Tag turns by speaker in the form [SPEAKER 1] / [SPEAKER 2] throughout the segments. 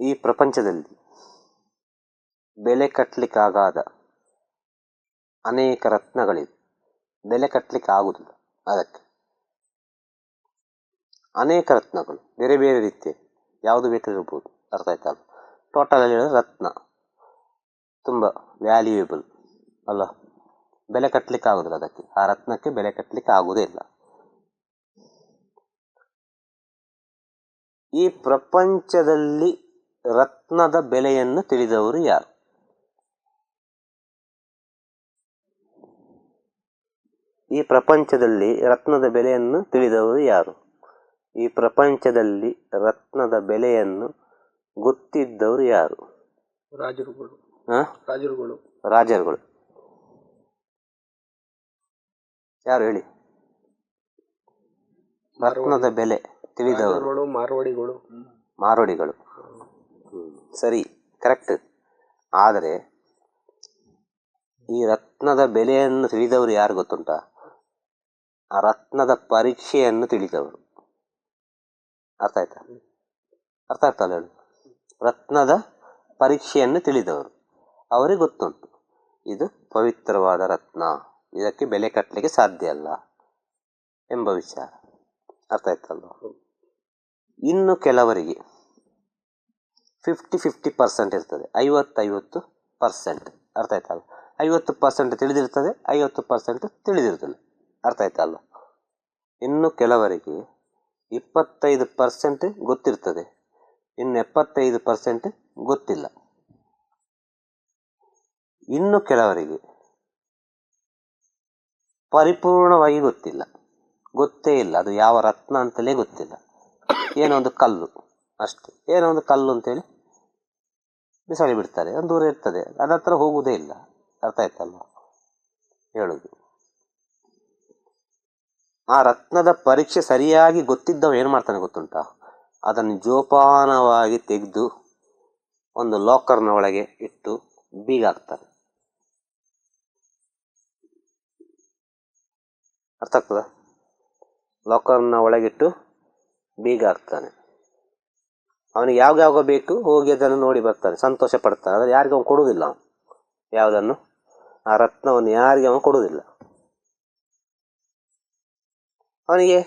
[SPEAKER 1] ಈ ಪ್ರಪಂಚದಲ್ಲಿ ಬೆಲೆ ಕಟ್ಟಲಿಕ್ಕಾಗದ ಅನೇಕ ರತ್ನಗಳಿವೆ. ಬೆಲೆ ಕಟ್ಟಲಿಕ್ಕೆ ಆಗುವುದಿಲ್ಲ ಅದಕ್ಕೆ. ಅನೇಕ ರತ್ನಗಳು, ಬೇರೆ ಬೇರೆ ರೀತಿಯ ಯಾವುದು ಬೇಕಾಗಿರ್ಬೋದು, ಅರ್ಥ ಆಯ್ತಾ? ಟೋಟಲ್ ಅಲ್ಲಿ ರತ್ನ, ತುಂಬ ವ್ಯಾಲ್ಯೂಯೇಬಲ್ ಅಲ್ಲ? ಬೆಲೆ ಕಟ್ಟಲಿಕ್ಕೆ ಆಗುದಿಲ್ಲ ಅದಕ್ಕೆ. ಆ ರತ್ನಕ್ಕೆ ಬೆಲೆ ಕಟ್ಟಲಿಕ್ಕೆ ಆಗುವುದೇ ಇಲ್ಲ. ಈ ಪ್ರಪಂಚದಲ್ಲಿ ರತ್ನದ ಬೆಲೆಯನ್ನು ತಿಳಿದವರು ಯಾರು? ಈ ಪ್ರಪಂಚದಲ್ಲಿ ರತ್ನದ ಬೆಲೆಯನ್ನು ತಿಳಿದವರು ಯಾರು? ಈ ಪ್ರಪಂಚದಲ್ಲಿ ರತ್ನದ ಬೆಲೆಯನ್ನು ಗೊತ್ತಿದ್ದವರು ಯಾರು?
[SPEAKER 2] ರಾಜರುಗಳು.
[SPEAKER 1] ಹ?
[SPEAKER 2] ರಾಜರುಗಳು.
[SPEAKER 1] ರಾಜರುಗಳು. ಯಾರು ಹೇಳಿ? ರತ್ನದ ಬೆಲೆ ತಿಳಿದವರು.
[SPEAKER 2] ಮಾರ್ವಾಡಿಗಳು.
[SPEAKER 1] ಮಾರ್ವಾಡಿಗಳು. ಸರಿ ಕರೆಕ್ಟ್ ಆದರೆ, ಈ ರತ್ನದ ಬೆಲೆಯನ್ನು ತಿಳಿದವರು ಯಾರು ಗೊತ್ತುಂಟಾ? ಆ ರತ್ನದ ಪರೀಕ್ಷೆಯನ್ನು ತಿಳಿದವರು. ಅರ್ಥ ಆಯ್ತಾ? ಅರ್ಥ ಆಗ್ತಲ್ಲ ಹೇಳು. ರತ್ನದ ಪರೀಕ್ಷೆಯನ್ನು ತಿಳಿದವರು. ಅವರಿಗೆ ಗೊತ್ತುಂಟು. ಇದು ಪವಿತ್ರವಾದ ರತ್ನ. ಇದಕ್ಕೆ ಬೆಲೆ ಕಟ್ಟಲಿಕ್ಕೆ ಸಾಧ್ಯ ಅಲ್ಲ ಎಂಬ ವಿಚಾರ. ಅರ್ಥ ಆಯ್ತಲ್ವ? ಇನ್ನು ಕೆಲವರಿಗೆ. ಫಿಫ್ಟಿ ಫಿಫ್ಟಿ ಪರ್ಸೆಂಟ್ ಇರ್ತದೆ. ಐವತ್ತೈವತ್ತು ಪರ್ಸೆಂಟ್ ಅರ್ಥ ಆಯ್ತಲ್ಲ ಐವತ್ತು ಪರ್ಸೆಂಟ್ ತಿಳಿದಿರ್ತದೆ, ಐವತ್ತು ಪರ್ಸೆಂಟ್ ತಿಳಿದಿರ್ತದೆ. ಅರ್ಥ ಆಯ್ತಲ್ಲ ಇನ್ನು ಕೆಲವರಿಗೆ ಇಪ್ಪತ್ತೈದು ಪರ್ಸೆಂಟ್ ಗೊತ್ತಿರ್ತದೆ. ಇನ್ನು ಎಪ್ಪತ್ತೈದು ಪರ್ಸೆಂಟ್ ಗೊತ್ತಿಲ್ಲ. ಇನ್ನು ಕೆಲವರಿಗೆ ಪರಿಪೂರ್ಣವಾಗಿ ಗೊತ್ತಿಲ್ಲ. ಗೊತ್ತೇ ಇಲ್ಲ. ಅದು ಯಾವ ರತ್ನ ಅಂತಲೇ ಗೊತ್ತಿಲ್ಲ. ಏನೋ ಒಂದು ಕಲ್ಲು. ಅಷ್ಟೇ. ಏನೋ ಒಂದು ಕಲ್ಲು ಅಂತೇಳಿ ಬಿಸಾಡಿ ಬಿಡ್ತಾರೆ, ಒಂದು ದೂರ ಇರ್ತದೆ. ಅದ ಹತ್ರ ಹೋಗುವುದೇ ಇಲ್ಲ. ಅರ್ಥ ಆಯ್ತಲ್ಲ ಹೇಳೋದು. ಆ ರತ್ನದ ಪರೀಕ್ಷೆ ಸರಿಯಾಗಿ ಗೊತ್ತಿದ್ದವ ಏನು ಮಾಡ್ತಾನೆ ಗೊತ್ತುಂಟಾ? ಅದನ್ನು ಜೋಪಾನವಾಗಿ ತೆಗೆದು ಒಂದು ಲಾಕರ್ನ ಒಳಗೆ ಇಟ್ಟು ಬೀಗ ಹಾಕ್ತಾನೆ ಅರ್ಥ ಆಗ್ತದ? ಲಾಕರ್ನ ಒಳಗಿಟ್ಟು ಬೀಗ ಹಾಕ್ತಾನೆ ಅವನಿಗೆ ಯಾವಾಗ ಯಾವಾಗ ಬೇಕು ಹೋಗಿ ಅದನ್ನು ನೋಡಿ ಬರ್ತಾನೆ, ಸಂತೋಷ ಪಡ್ತಾನೆ. ಆದರೆ ಯಾರಿಗೂ ಅವನು ಕೊಡುವುದಿಲ್ಲ ಅವನು. ಯಾವುದನ್ನು? ಆ ರತ್ನವನ್ನು ಯಾರಿಗೆ ಅವನು ಕೊಡುವುದಿಲ್ಲ. ಅವನಿಗೆ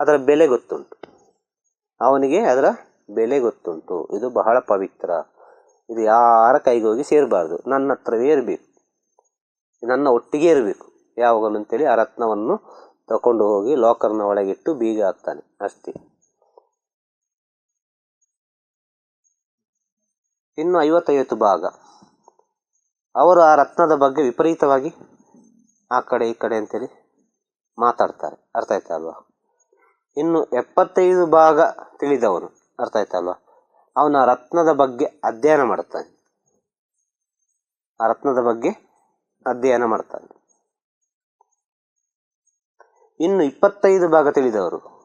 [SPEAKER 1] ಅದರ ಬೆಲೆ ಗೊತ್ತುಂಟು. ಅವನಿಗೆ ಅದರ ಬೆಲೆ ಗೊತ್ತುಂಟು. ಇದು ಬಹಳ ಪವಿತ್ರ. ಇದು ಯಾರ ಕೈಗೆ ಹೋಗಿ ಸೇರಬಾರ್ದು. ನನ್ನ ಹತ್ರವೇ ಇರಬೇಕು. ನನ್ನ ಒಟ್ಟಿಗೆ ಇರಬೇಕು. ಯಾವಾಗಲೂ ಅಂತೇಳಿ ಆ ರತ್ನವನ್ನು ತಕೊಂಡು ಹೋಗಿ ಲಾಕರ್ನ ಒಳಗಿಟ್ಟು ಬೀಗ ಹಾಕ್ತಾನೆ. ಅಷ್ಟೇ. ಇನ್ನು ಐವತ್ತೈವತ್ತು ಭಾಗ. ಅವರು ಆ ರತ್ನದ ಬಗ್ಗೆ ವಿಪರೀತವಾಗಿ ಆ ಕಡೆ ಈ ಕಡೆ ಅಂತೇಳಿ ಮಾತಾಡ್ತಾರೆ. ಅರ್ಥ ಆಯ್ತಾ ಅಲ್ವಾ? ಇನ್ನು ಎಪ್ಪತ್ತೈದು ಭಾಗ ತಿಳಿದವನು. ಅರ್ಥ ಆಯ್ತಾ ಅಲ್ವಾ? ಅವನು ಆ ರತ್ನದ ಬಗ್ಗೆ ಅಧ್ಯಯನ ಮಾಡ್ತಾನೆ. ಆ ರತ್ನದ ಬಗ್ಗೆ ಅಧ್ಯಯನ ಮಾಡ್ತಾನೆ. ಇನ್ನು ಇಪ್ಪತ್ತೈದು ಭಾಗ ತಿಳಿದವರು.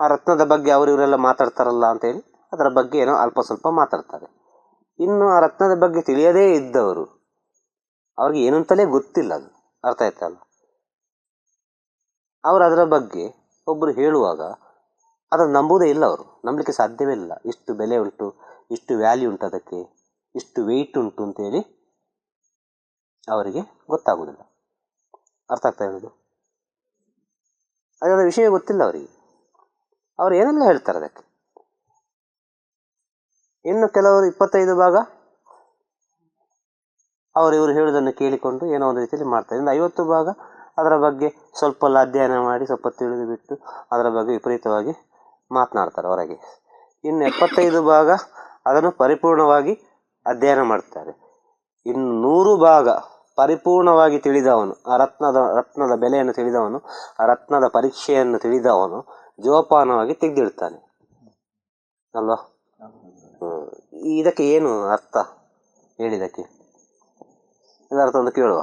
[SPEAKER 1] ಆ ರತ್ನದ ಬಗ್ಗೆ ಅವರು ಇವರೆಲ್ಲ ಮಾತಾಡ್ತಾರಲ್ಲ ಅಂತೇಳಿ ಅದರ ಬಗ್ಗೆ ಏನೋ ಅಲ್ಪ ಸ್ವಲ್ಪ ಮಾತಾಡ್ತಾರೆ. ಇನ್ನು ಆ ರತ್ನದ ಬಗ್ಗೆ ತಿಳಿಯದೇ ಇದ್ದವರು, ಅವ್ರಿಗೆ ಏನು ಅಂತಲೇ ಗೊತ್ತಿಲ್ಲ ಅದು. ಅರ್ಥ ಆಯ್ತಲ್ಲ ಅವರು ಅದರ ಬಗ್ಗೆ ಒಬ್ಬರು ಹೇಳುವಾಗ ಅದನ್ನು ನಂಬುವುದೇ ಇಲ್ಲ ಅವರು. ನಂಬಲಿಕ್ಕೆ ಸಾಧ್ಯವೇ ಇಲ್ಲ. ಇಷ್ಟು ಬೆಲೆ ಉಂಟು, ಇಷ್ಟು ವ್ಯಾಲ್ಯೂ ಉಂಟು ಅದಕ್ಕೆ, ಇಷ್ಟು ವೆಯ್ಟ್ ಉಂಟು ಅಂತೇಳಿ ಅವರಿಗೆ ಗೊತ್ತಾಗುವುದಿಲ್ಲ. ಅರ್ಥ ಆಗ್ತಾ ಇರೋದು ಅದರ ವಿಷಯ ಗೊತ್ತಿಲ್ಲ ಅವರಿಗೆ. ಅವರು ಏನೆಲ್ಲ ಹೇಳ್ತಾರೆ ಅದಕ್ಕೆ? ಇನ್ನು ಕೆಲವರು ಇಪ್ಪತ್ತೈದು ಭಾಗ ಅವರು ಇವರು ಹೇಳುವುದನ್ನು ಕೇಳಿಕೊಂಡು ಏನೋ ಒಂದು ರೀತಿಯಲ್ಲಿ ಮಾಡ್ತಾರೆ. ಇನ್ನು ಐವತ್ತು ಭಾಗ ಅದರ ಬಗ್ಗೆ ಸ್ವಲ್ಪ ಎಲ್ಲ ಅಧ್ಯಯನ ಮಾಡಿ, ಸ್ವಲ್ಪ ತಿಳಿದು ಬಿಟ್ಟು ಅದರ ಬಗ್ಗೆ ವಿಪರೀತವಾಗಿ ಮಾತನಾಡ್ತಾರೆ ಹೊರಗೆ. ಇನ್ನು ಎಪ್ಪತ್ತೈದು ಭಾಗ ಅದನ್ನು ಪರಿಪೂರ್ಣವಾಗಿ ಅಧ್ಯಯನ ಮಾಡ್ತಾರೆ. ಇನ್ನು ನೂರು ಭಾಗ ಪರಿಪೂರ್ಣವಾಗಿ ತಿಳಿದವನು, ಆ ರತ್ನದ ರತ್ನದ ಬೆಲೆಯನ್ನು ತಿಳಿದವನು, ಆ ರತ್ನದ ಪರೀಕ್ಷೆಯನ್ನು ತಿಳಿದವನು ಜೋಪಾನವಾಗಿ ತೆಗೆದಿಡ್ತಾನೆ. ಅಲ್ವಾ. ಇದಕ್ಕೆ ಏನು ಅರ್ಥ? ಹೇಳಿದಕ್ಕೆ. ಇದರ ಅರ್ಥ ಒಂದು ಕೇಳುವ?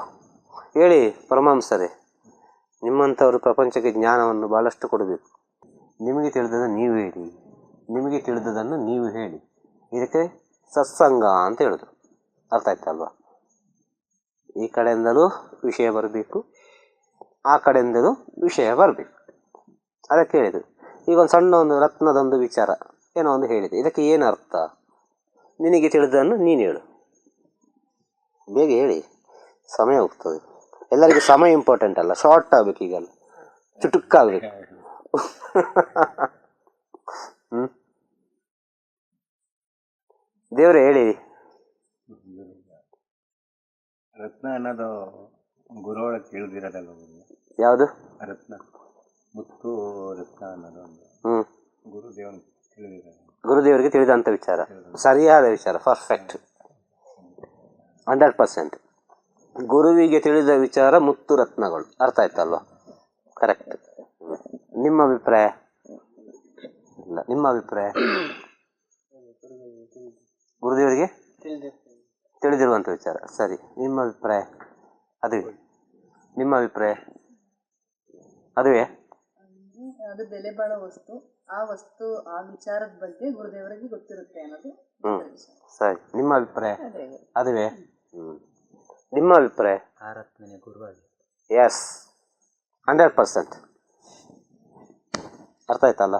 [SPEAKER 1] ಹೇಳಿ ಪರಮಾಂಸರೇ, ನಿಮ್ಮಂಥವರು ಪ್ರಪಂಚಕ್ಕೆ ಜ್ಞಾನವನ್ನು ಭಾಳಷ್ಟು ಕೊಡಬೇಕು. ನಿಮಗೆ ತಿಳಿದದನ್ನು ನೀವು ಹೇಳಿ. ನಿಮಗೆ ತಿಳಿದದನ್ನು ನೀವು ಹೇಳಿ. ಇದಕ್ಕೆ ಸತ್ಸಂಗ ಅಂತ ಹೇಳಿದ್ರು ಅರ್ಥ ಆಯ್ತಲ್ವಾ ಈ ಕಡೆಯಿಂದಲೂ ವಿಷಯ ಬರಬೇಕು, ಆ ಕಡೆಯಿಂದಲೂ ವಿಷಯ ಬರಬೇಕು. ಅದಕ್ಕೆ ಹೇಳಿದರು ಈಗ ಒಂದು ಸಣ್ಣ ಒಂದು ರತ್ನದೊಂದು ವಿಚಾರ, ಏನೋ ಒಂದು ಹೇಳಿದೆ. ಇದಕ್ಕೆ ಏನು ಅರ್ಥ? ನಿನಗೆ ತಿಳಿದನ್ನು ನೀನು ಹೇಳು. ಬೇಗ ಹೇಳಿ. ಸಮಯ ಹೋಗ್ತದೆ. ಎಲ್ಲರಿಗೂ ಸಮಯ ಇಂಪಾರ್ಟೆಂಟ್ ಅಲ್ಲ. ಶಾರ್ಟ್ ಆಗ್ಬೇಕು ಈಗಲ್ಲ. ಚುಟುಕಾಗ್ಬೇಕು. ಹ್ಮ್. ದೇವ್ರೆ ಹೇಳಿ.
[SPEAKER 3] ರತ್ನ ಅನ್ನೋದು ಗುರು ಒಳಗೆ ತಿಳಿದಿರೋದಲ್ಲ
[SPEAKER 1] ಯಾವುದು?
[SPEAKER 3] ರತ್ನ. ಮುತ್ತು ರತ್ನ ಅನ್ನೋದು ಒಂದು.
[SPEAKER 1] ಹ್ಮ್.
[SPEAKER 3] ಗುರು ದೇವನ್ ತಿಳಿದಿರೋದು
[SPEAKER 1] ಗುರುದೇವರಿಗೆ ತಿಳಿದಂಥ ವಿಚಾರ. ಸರಿಯಾದ ವಿಚಾರ ಪರ್ಫೆಕ್ಟ್ ಹಂಡ್ರೆಡ್ ಪರ್ಸೆಂಟ್ ಗುರುವಿಗೆ ತಿಳಿದ ವಿಚಾರ ಮುತ್ತು ರತ್ನಗಳು. ಅರ್ಥ ಆಯ್ತಲ್ವ? ಕರೆಕ್ಟ್ ನಿಮ್ಮ ಅಭಿಪ್ರಾಯ? ಇಲ್ಲ, ನಿಮ್ಮ ಅಭಿಪ್ರಾಯ? ಗುರುದೇವರಿಗೆ? ತಿಳಿದಿರುವಂಥ ವಿಚಾರ. ಸರಿ, ನಿಮ್ಮ ಅಭಿಪ್ರಾಯ? ಅದೇ ನಿಮ್ಮ ಅಭಿಪ್ರಾಯ? ಅದುವೇ?
[SPEAKER 4] ಅದು ಬೆಲೆ ಬಾಳೋ ವಸ್ತು. ಆ ವಸ್ತು ಆ ವಿಚಾರದ ಬಗ್ಗೆ ಗುರುದೇವರಿಗೆ ಗೊತ್ತಿರುತ್ತೆ ಅನ್ನೋದು
[SPEAKER 1] ಹ್ಮ್. ಸರಿ. ನಿಮ್ಮ ಅಭಿಪ್ರಾಯ?
[SPEAKER 4] ಅದೇ.
[SPEAKER 1] ಅದುವೇ? ಹ್ಮ್. ನಿಮ್ಮ ಅಭಿಪ್ರಾಯ?
[SPEAKER 2] ಆರತ್ಮನೆ ಗುರುವಾಗಿ.
[SPEAKER 1] Yes hundred percent. ಅರ್ಥ ಆಯ್ತಲ್ಲ?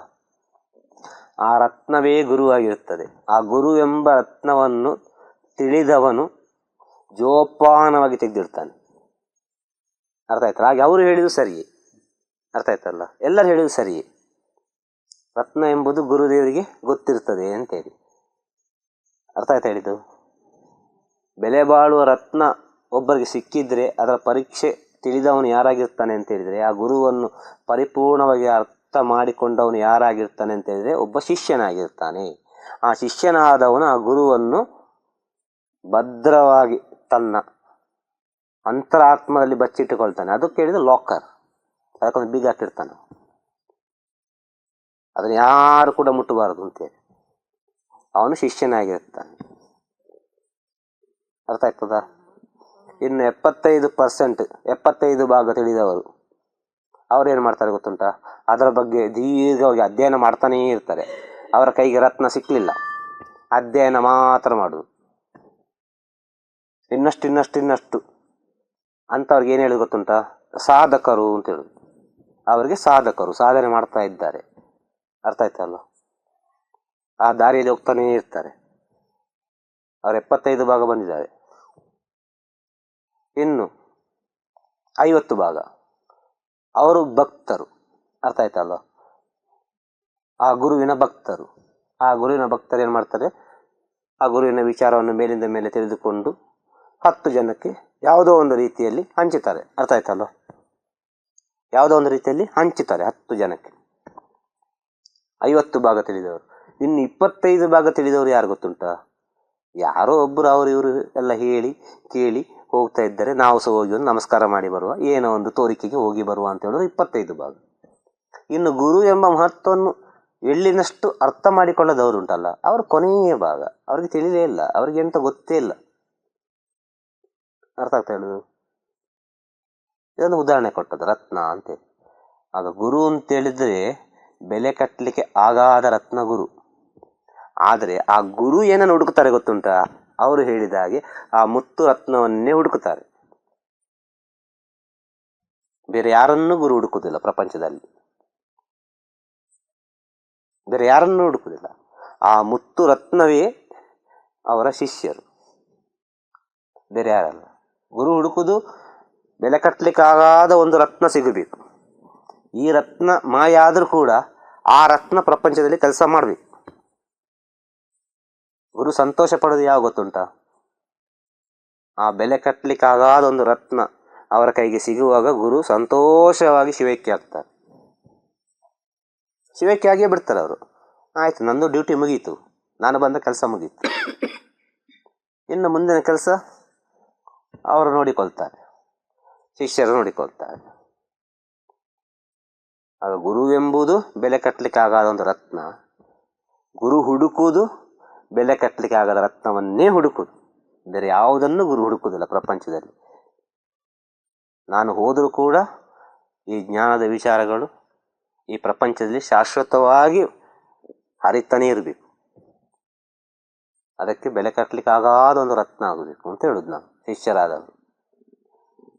[SPEAKER 1] ಆ ರತ್ನವೇ ಗುರುವಾಗಿರುತ್ತದೆ. ಆ ಗುರು ಎಂಬ ರತ್ನವನ್ನು ತಿಳಿದವನು ಜೋಪಾನವಾಗಿ ತೆಗೆದಿರ್ತಾನೆ ಅರ್ಥ ಆಯ್ತಲ್ಲ ಹಾಗೆ ಅವರು ಹೇಳಿದ್ದು ಸರಿಯೇ. ಅರ್ಥ ಆಯ್ತಲ್ಲ? ಎಲ್ಲರೂ ಹೇಳಿದ್ರು ಸರಿಯೇ. ರತ್ನ ಎಂಬುದು ಗುರುದೇವರಿಗೆ ಗೊತ್ತಿರ್ತದೆ ಅಂತೇಳಿ ಅರ್ಥ ಆಯ್ತಾ ಹೇಳಿದ್ದು? ಬೆಲೆ ಬಾಳುವ ರತ್ನ ಒಬ್ಬರಿಗೆ ಸಿಕ್ಕಿದ್ರೆ ಅದರ ಪರೀಕ್ಷೆ ತಿಳಿದವನು ಯಾರಾಗಿರ್ತಾನೆ ಅಂತ ಹೇಳಿದ್ರೆ, ಆ ಗುರುವನ್ನು ಪರಿಪೂರ್ಣವಾಗಿ ಅರ್ಥ ಮಾಡಿಕೊಂಡವನು ಯಾರಾಗಿರ್ತಾನೆ ಅಂತ ಹೇಳಿದ್ರೆ ಒಬ್ಬ ಶಿಷ್ಯನಾಗಿರ್ತಾನೆ. ಆ ಶಿಷ್ಯನಾದವನು ಆ ಗುರುವನ್ನು ಭದ್ರವಾಗಿ ತನ್ನ ಅಂತರಾತ್ಮದಲ್ಲಿ ಬಚ್ಚಿಟ್ಟುಕೊಳ್ತಾನೆ. ಅದು ಕೇಳಿದ್ರೆ ಲಾಕರ್ ಅದಕ್ಕೊಂದು ಬೀಗ ಹಾಕಿರ್ತಾನೆ. ಅದನ್ನು ಯಾರು ಕೂಡ ಮುಟ್ಟಬಾರದು ಅಂತೇಳಿ ಅವನು ಶಿಷ್ಯನಾಗಿರ್ತಾನೆ ಅರ್ಥ ಆಗ್ತದ? ಇನ್ನು ಎಪ್ಪತ್ತೈದು ಪರ್ಸೆಂಟ್ ಎಪ್ಪತ್ತೈದು ಭಾಗ ತಿಳಿದವರು. ಅವ್ರು ಏನು ಮಾಡ್ತಾರೆ ಗೊತ್ತುಂಟಾ? ಅದರ ಬಗ್ಗೆ ದೀರ್ಘವಾಗಿ ಅಧ್ಯಯನ ಮಾಡ್ತಾನೇ ಇರ್ತಾರೆ. ಅವರ ಕೈಗೆ ರತ್ನ ಸಿಕ್ಕಲಿಲ್ಲ ಅಧ್ಯಯನ ಮಾತ್ರ ಮಾಡುದು. ಇನ್ನಷ್ಟು ಇನ್ನಷ್ಟು ಇನ್ನಷ್ಟು. ಅಂಥವ್ರಿಗೆ ಏನು ಹೇಳಿ ಗೊತ್ತುಂಟ? ಸಾಧಕರು ಅಂತ ಹೇಳುದು. ಅವರಿಗೆ ಸಾಧಕರು ಸಾಧನೆ ಮಾಡ್ತಾ ಇದ್ದಾರೆ. ಅರ್ಥ ಆಯ್ತಲ್ಲ ಆ ದಾರಿಯಲ್ಲಿ ಹೋಗ್ತಾನೇ ಇರ್ತಾರೆ. ಅವ್ರು ಎಪ್ಪತ್ತೈದು ಭಾಗ ಬಂದಿದ್ದಾರೆ. ಇನ್ನು ಐವತ್ತು ಭಾಗ. ಅವರು ಭಕ್ತರು. ಅರ್ಥ ಆಯ್ತಲ್ಲ ಆ ಗುರುವಿನ ಭಕ್ತರು. ಆ ಗುರುವಿನ ಭಕ್ತರು ಏನು ಮಾಡ್ತಾರೆ? ಆ ಗುರುವಿನ ವಿಚಾರವನ್ನು ಮೇಲಿಂದ ಮೇಲೆ ತಿಳಿದುಕೊಂಡು ಹತ್ತು ಜನಕ್ಕೆ ಯಾವುದೋ ಒಂದು ರೀತಿಯಲ್ಲಿ ಹಂಚುತ್ತಾರೆ. ಅರ್ಥ ಆಯ್ತಲ್ಲ ಯಾವುದೋ ಒಂದು ರೀತಿಯಲ್ಲಿ ಹಂಚುತ್ತಾರೆ ಹತ್ತು ಜನಕ್ಕೆ. ಐವತ್ತು ಭಾಗ ತಿಳಿದವರು. ಇನ್ನು ಇಪ್ಪತ್ತೈದು ಭಾಗ ತಿಳಿದವರು ಯಾರು ಗೊತ್ತುಂಟಾ? ಯಾರೋ ಒಬ್ಬರು ಅವರು ಇವರು ಎಲ್ಲ ಹೇಳಿ, ಕೇಳಿ ಹೋಗ್ತಾ ಇದ್ದರೆ ನಾವು ಸಹ ಹೋಗಿ ಒಂದು ನಮಸ್ಕಾರ ಮಾಡಿ ಬರುವ, ಏನೋ ಒಂದು ತೋರಿಕೆಗೆ ಹೋಗಿ ಬರುವ ಅಂತ ಹೇಳಿದ್ರೆ ಇಪ್ಪತ್ತೈದು ಭಾಗ. ಇನ್ನು ಗುರು ಎಂಬ ಮಹತ್ವವನ್ನು ಎಳ್ಳಿನಷ್ಟು ಅರ್ಥ ಮಾಡಿಕೊಳ್ಳದವರು ಉಂಟಲ್ಲ, ಅವರು ಕೊನೆಯ ಭಾಗ. ಅವ್ರಿಗೆ ತಿಳಿಲೇ ಇಲ್ಲ, ಅವ್ರಿಗೆ ಎಂತ ಗೊತ್ತೇ ಇಲ್ಲ. ಅರ್ಥ ಆಗ್ತಾ ಹೇಳುದು ಇದೊಂದು ಉದಾಹರಣೆ ಕೊಟ್ಟದ್ದು, ರತ್ನ ಅಂತೇಳಿ ಆಗ ಗುರು ಅಂತೇಳಿದ್ರೆ ಬೆಲೆ ಕಟ್ಟಲಿಕ್ಕೆ ಆಗಾದ ರತ್ನ ಗುರು ಆದರೆ ಆ ಗುರು ಏನನ್ನು ಹುಡುಕ್ತಾರೆ ಗೊತ್ತುಂಟಾ? ಅವರು ಹೇಳಿದ ಹಾಗೆ ಆ ಮುತ್ತು ರತ್ನವನ್ನೇ ಹುಡುಕುತ್ತಾರೆ. ಬೇರೆ ಯಾರನ್ನೂ ಗುರು ಹುಡುಕುವುದಿಲ್ಲ ಪ್ರಪಂಚದಲ್ಲಿ. ಬೇರೆ ಯಾರನ್ನೂ ಹುಡುಕುವುದಿಲ್ಲ. ಆ ಮುತ್ತು ರತ್ನವೇ ಅವರ ಶಿಷ್ಯರು. ಬೇರೆ ಯಾರಲ್ಲ. ಗುರು ಹುಡುಕುದು ಬೆಲೆ ಕಟ್ಟಲಿಕ್ಕಾಗಾದ ಒಂದು ರತ್ನ ಸಿಗಬೇಕು. ಈ ರತ್ನ ಮಾಯ ಕೂಡ ಆ ರತ್ನ ಪ್ರಪಂಚದಲ್ಲಿ ಕೆಲಸ ಮಾಡಬೇಕು. ಗುರು ಸಂತೋಷ ಪಡೋದು ಯಾವ ಗೊತ್ತುಂಟ? ಆ ಬೆಲೆ ಕಟ್ಟಲಿಕ್ಕಾಗದ ಒಂದು ರತ್ನ ಅವರ ಕೈಗೆ ಸಿಗುವಾಗ ಗುರು ಸಂತೋಷವಾಗಿ ಶಿವೈಕ್ಯ ಆಗ್ತಾರೆ. ಶಿವೈಕ್ಯ ಆಗಿಯೇ ಬಿಡ್ತಾರೆ ಅವರು. ಆಯ್ತು, ನಂದು ಡ್ಯೂಟಿ ಮುಗೀತು. ನಾನು ಬಂದ ಕೆಲಸ ಮುಗೀತು. ಇನ್ನು ಮುಂದಿನ ಕೆಲಸ ಅವರು ನೋಡಿಕೊಳ್ತಾರೆ. ಶಿಷ್ಯರು ನೋಡಿಕೊಳ್ತಾರೆ. ಆಗ ಗುರುವೆಂಬುದು ಬೆಲೆ ಕಟ್ಟಲಿಕ್ಕೆ ಆಗದ ಒಂದು ರತ್ನ. ಗುರು ಹುಡುಕುವುದು ಬೆಲೆ ಕಟ್ಟಲಿಕ್ಕೆ ಆಗದ ರತ್ನವನ್ನೇ ಹುಡುಕುದು ಬೇರೆ ಯಾವುದನ್ನು ಗುರು ಹುಡುಕುವುದಿಲ್ಲ ಪ್ರಪಂಚದಲ್ಲಿ. ನಾನು ಹೋದರೂ ಕೂಡ ಈ ಜ್ಞಾನದ ವಿಚಾರಗಳು ಈ ಪ್ರಪಂಚದಲ್ಲಿ ಶಾಶ್ವತವಾಗಿ ಹರಿತಾನೇ ಇರಬೇಕು. ಅದಕ್ಕೆ ಬೆಲೆ ಕಟ್ಟಲಿಕ್ಕೆ ಆಗಾದ ಒಂದು ರತ್ನ ಆಗಬೇಕು ಅಂತ ಹೇಳುದು ನಾನು, ಶಿಷ್ಯರಾದವರು.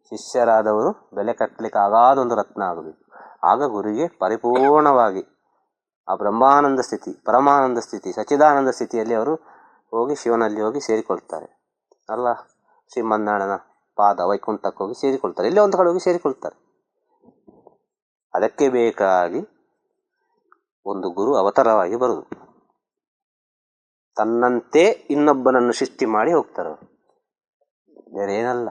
[SPEAKER 1] ಶಿಷ್ಯರಾದವರು ಬೆಲೆ ಕಟ್ಟಲಿಕ್ಕೆ ಆಗಾದ ಒಂದು ರತ್ನ ಆಗಬೇಕು. ಆಗ ಗುರುವಿಗೆ ಪರಿಪೂರ್ಣವಾಗಿ ಆ ಬ್ರಹ್ಮಾನಂದ ಸ್ಥಿತಿ, ಪರಮಾನಂದ ಸ್ಥಿತಿ, ಸಚ್ಚಿದಾನಂದ ಸ್ಥಿತಿಯಲ್ಲಿ ಅವರು ಹೋಗಿ ಶಿವನಲ್ಲಿ ಹೋಗಿ ಸೇರಿಕೊಳ್ತಾರೆ. ಅಲ್ಲ ಶ್ರೀಮನ್ನಾರಾಯಣನ ಪಾದ ವೈಕುಂಠಕ್ಕೆ ಹೋಗಿ ಸೇರಿಕೊಳ್ತಾರೆ. ಇಲ್ಲೇ ಒಂದು ಕಡೆ ಹೋಗಿ ಸೇರಿಕೊಳ್ತಾರೆ. ಅದಕ್ಕೆ ಬೇಕಾಗಿ ಒಂದು ಗುರು ಅವತಾರವಾಗಿ ಬರುವುದು ತನ್ನಂತೆ ಇನ್ನೊಬ್ಬನನ್ನು ಸೃಷ್ಟಿ ಮಾಡಿ ಹೋಗ್ತಾರೆ ಬೇರೆ ಏನಲ್ಲ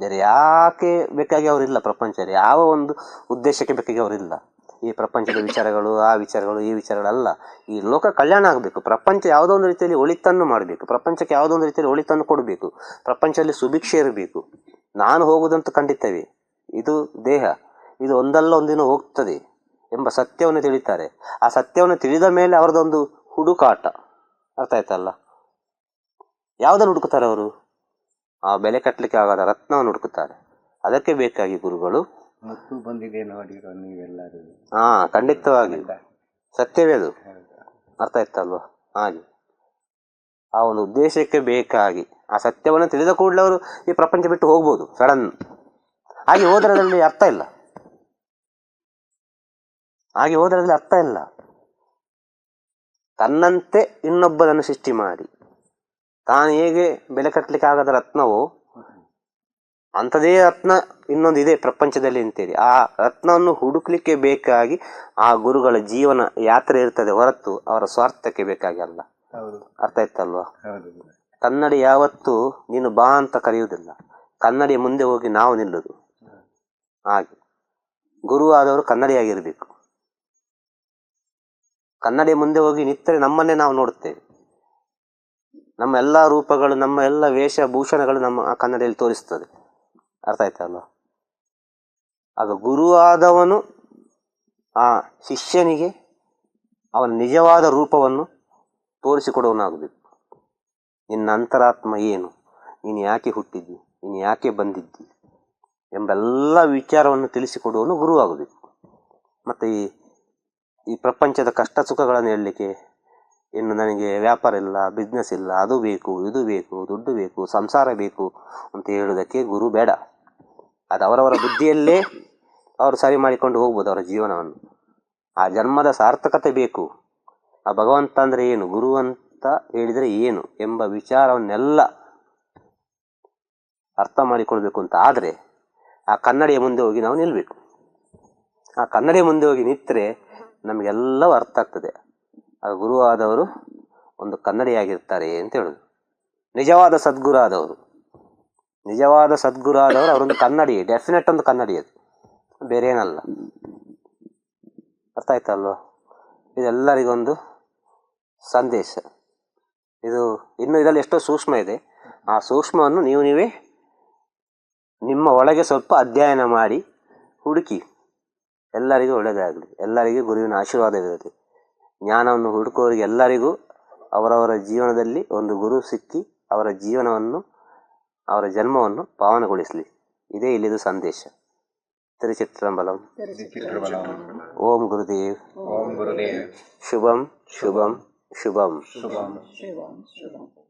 [SPEAKER 1] ಬೇರೆ ಯಾಕೆ ಬೇಕಾಗಿ ಅವರಿಲ್ಲ ಪ್ರಪಂಚದಲ್ಲಿ? ಯಾವ ಒಂದು ಉದ್ದೇಶಕ್ಕೆ ಬೇಕಾಗಿ ಅವರಿಲ್ಲ ಈ ಪ್ರಪಂಚದ ವಿಚಾರಗಳು, ಆ ವಿಚಾರಗಳು, ಈ ವಿಚಾರಗಳಲ್ಲ. ಈ ಲೋಕ ಕಲ್ಯಾಣ ಆಗಬೇಕು. ಪ್ರಪಂಚ ಯಾವುದೋ ಒಂದು ರೀತಿಯಲ್ಲಿ ಒಳಿತನ್ನು ಮಾಡಬೇಕು. ಪ್ರಪಂಚಕ್ಕೆ ಯಾವುದೋ ಒಂದು ರೀತಿಯಲ್ಲಿ ಒಳಿತನ್ನು ಕೊಡಬೇಕು. ಪ್ರಪಂಚದಲ್ಲಿ ಸುಭಿಕ್ಷೆ ಇರಬೇಕು. ನಾನು ಹೋಗುವುದಂತೂ ಖಂಡಿತವೇ. ಇದು ದೇಹ. ಇದು ಒಂದಲ್ಲ ಒಂದಿನ ಹೋಗ್ತದೆ ಎಂಬ ಸತ್ಯವನ್ನು ತಿಳಿತಾರೆ. ಆ ಸತ್ಯವನ್ನು ತಿಳಿದ ಮೇಲೆ ಅವರದೊಂದು ಹುಡುಕಾಟ. ಅರ್ಥ ಆಯ್ತಲ್ಲ? ಯಾವುದನ್ನು ಹುಡುಕುತ್ತಾರೆ ಅವರು? ಆ ಬೆಲೆ ಕಟ್ಟಲಿಕ್ಕೆ ಆಗದ ರತ್ನವನ್ನು ಹುಡುಕುತ್ತಾರೆ. ಅದಕ್ಕೆ ಬೇಕಾಗಿ ಗುರುಗಳು
[SPEAKER 3] ಮತ್ತು ಬಂದಿದೆ ನೋಡಿರೋ ನೀವೆಲ್ಲರೂ.
[SPEAKER 1] ಹಾ ಖಂಡಿತವಾಗಿ. ಸತ್ಯವೇ ಅದು. ಅರ್ಥ ಆಯ್ತಲ್ವಾ? ಹಾಗೆ. ಆ ಒಂದು ಉದ್ದೇಶಕ್ಕೆ ಬೇಕಾಗಿ ಆ ಸತ್ಯವನ್ನು ತಿಳಿದ ಕೂಡಲೇ ಅವರು ಈ ಪ್ರಪಂಚ ಬಿಟ್ಟು ಹೋಗ್ಬೋದು ಸಡನ್. ಹಾಗೆ ಹೋದ್ರದಲ್ಲಿ ಅರ್ಥ ಇಲ್ಲ. ಹಾಗೆ ಹೋದ್ರದಲ್ಲಿ ಅರ್ಥ ಇಲ್ಲ. ತನ್ನಂತೆ ಇನ್ನೊಬ್ಬನನ್ನು ಸೃಷ್ಟಿ ಮಾಡಿ. ತಾನು ಹೇಗೆ ಬೆಲೆ ಕಟ್ಟಲಿಕ್ಕೆ ಆಗದ ರತ್ನವು ಅಂಥದೇ ರತ್ನ ಇನ್ನೊಂದು ಇದೆ ಪ್ರಪಂಚದಲ್ಲಿ ಅಂತೇಳಿ. ಆ ರತ್ನವನ್ನು ಹುಡುಕ್ಲಿಕ್ಕೆ ಬೇಕಾಗಿ ಆ ಗುರುಗಳ ಜೀವನ ಯಾತ್ರೆ ಇರ್ತದೆ ಹೊರತು ಅವರ ಸ್ವಾರ್ಥಕ್ಕೆ ಬೇಕಾಗಿ ಅಲ್ಲ. ಅರ್ಥ ಆಯ್ತಲ್ವಾ? ಕನ್ನಡಿ ಯಾವತ್ತೂ ನೀನು ಬಾ ಅಂತ ಕರೆಯುವುದಿಲ್ಲ. ಕನ್ನಡಿ ಮುಂದೆ ಹೋಗಿ ನಾವು ನಿಲ್ಲುದು. ಹಾಗೆ. ಗುರು ಆದವರು ಕನ್ನಡಿಯಾಗಿರ್ಬೇಕು. ಕನ್ನಡಿ ಮುಂದೆ ಹೋಗಿ ನಿಂತರೆ ನಮ್ಮನ್ನೇ ನಾವು ನೋಡುತ್ತೇವೆ. ನಮ್ಮ ಎಲ್ಲ ರೂಪಗಳು, ನಮ್ಮ ಎಲ್ಲ ವೇಷಭೂಷಣಗಳು ನಮ್ಮ ಕನ್ನಡಿಯಲ್ಲಿ ತೋರಿಸ್ತದೆ. ಅರ್ಥ ಆಯ್ತಲ್ಲ ಆಗ ಆದವನು ಆ ಶಿಷ್ಯನಿಗೆ ಅವನ ನಿಜವಾದ ರೂಪವನ್ನು ತೋರಿಸಿಕೊಡುವನಾಗಬೇಕು ನಿನ್ನ ಅಂತರಾತ್ಮ ಏನು? ನೀನು ಯಾಕೆ ಹುಟ್ಟಿದ್ದಿ? ನೀನು ಯಾಕೆ ಬಂದಿದ್ದಿ? ಎಂಬೆಲ್ಲ ವಿಚಾರವನ್ನು ತಿಳಿಸಿಕೊಡುವನು ಗುರು ಆಗಬೇಕು ಮತ್ತು ಈ ಈ ಪ್ರಪಂಚದ ಕಷ್ಟ ಸುಖಗಳನ್ನು ಹೇಳಲಿಕ್ಕೆ ಇನ್ನು ನನಗೆ ವ್ಯಾಪಾರ ಇಲ್ಲ ಬಿಸ್ನೆಸ್ ಇಲ್ಲ, ಅದು ಬೇಕು, ಇದು ಬೇಕು, ದುಡ್ಡು ಬೇಕು, ಸಂಸಾರ ಬೇಕು ಅಂತ ಹೇಳುವುದಕ್ಕೆ ಗುರು ಬೇಡ. ಅದು ಅವರವರ ಬುದ್ಧಿಯಲ್ಲೇ ಅವರು ಸರಿ ಮಾಡಿಕೊಂಡು ಹೋಗ್ಬೋದು ಅವರ ಜೀವನವನ್ನು. ಆ ಜನ್ಮದ ಸಾರ್ಥಕತೆ ಬೇಕು. ಆ ಭಗವಂತ ಅಂದರೆ ಏನು? ಗುರು ಅಂತ ಹೇಳಿದರೆ ಏನು ಎಂಬ ವಿಚಾರವನ್ನೆಲ್ಲ ಅರ್ಥ ಮಾಡಿಕೊಳ್ಬೇಕು ಅಂತ ಆದರೆ ಆ ಕನ್ನಡಿಯ ಮುಂದೆ ಹೋಗಿ ನಾವು ನಿಲ್ಲಬೇಕು ಆ ಕನ್ನಡಿಯ ಮುಂದೆ ಹೋಗಿ ನಿಂತರೆ ನಮಗೆಲ್ಲವೂ ಅರ್ಥ ಆಗ್ತದೆ. ಆ ಗುರು ಆದವರು ಒಂದು ಕನ್ನಡಿಯಾಗಿರ್ತಾರೆ ಅಂತ ಹೇಳೋದು. ನಿಜವಾದ ಸದ್ಗುರು ಆದವರು. ನಿಜವಾದ ಸದ್ಗುರು ಆದವರು ಅವರೊಂದು ಕನ್ನಡಿ ಡೆಫಿನೆಟ್ ಒಂದು ಕನ್ನಡಿ ಅದು. ಬೇರೆ ಏನಲ್ಲ ಅರ್ಥ ಆಯ್ತಲ್ವ? ಇದೆಲ್ಲರಿಗೊಂದು ಸಂದೇಶ. ಇದು ಇನ್ನು ಇದರಲ್ಲಿ ಎಷ್ಟೋ ಸೂಕ್ಷ್ಮ ಇದೆ. ಆ ಸೂಕ್ಷ್ಮವನ್ನು ನೀವು ನೀವೇ ನಿಮ್ಮ ಒಳಗೆ ಸ್ವಲ್ಪ ಅಧ್ಯಯನ ಮಾಡಿ ಹುಡುಕಿ. ಎಲ್ಲರಿಗೂ ಒಳ್ಳೆಯದಾಗಲಿ. ಎಲ್ಲರಿಗೂ ಗುರುವಿನ ಆಶೀರ್ವಾದವಿರಲಿ. ಜ್ಞಾನವನ್ನು ಹುಡುಕೋರಿಗೆ ಎಲ್ಲರಿಗೂ ಅವರವರ ಜೀವನದಲ್ಲಿ ಒಂದು ಗುರು ಸಿಕ್ಕಿ ಅವರ ಜೀವನವನ್ನು ಅವರ ಜನ್ಮವನ್ನು ಪಾವನಗೊಳಿಸಲಿ. ಇದೇ ಇಲ್ಲಿದು ಸಂದೇಶ. ತಿರುಚಿತ್ರಂಬಲಂ. ಓಂ ಗುರುದೇವ್.
[SPEAKER 3] ಓಂ ಗುರುದೇವ್.
[SPEAKER 1] ಶುಭಂ ಶುಭಂ. ಶುಭಂ
[SPEAKER 3] ಶುಭಂ
[SPEAKER 4] ಶುಭಂ.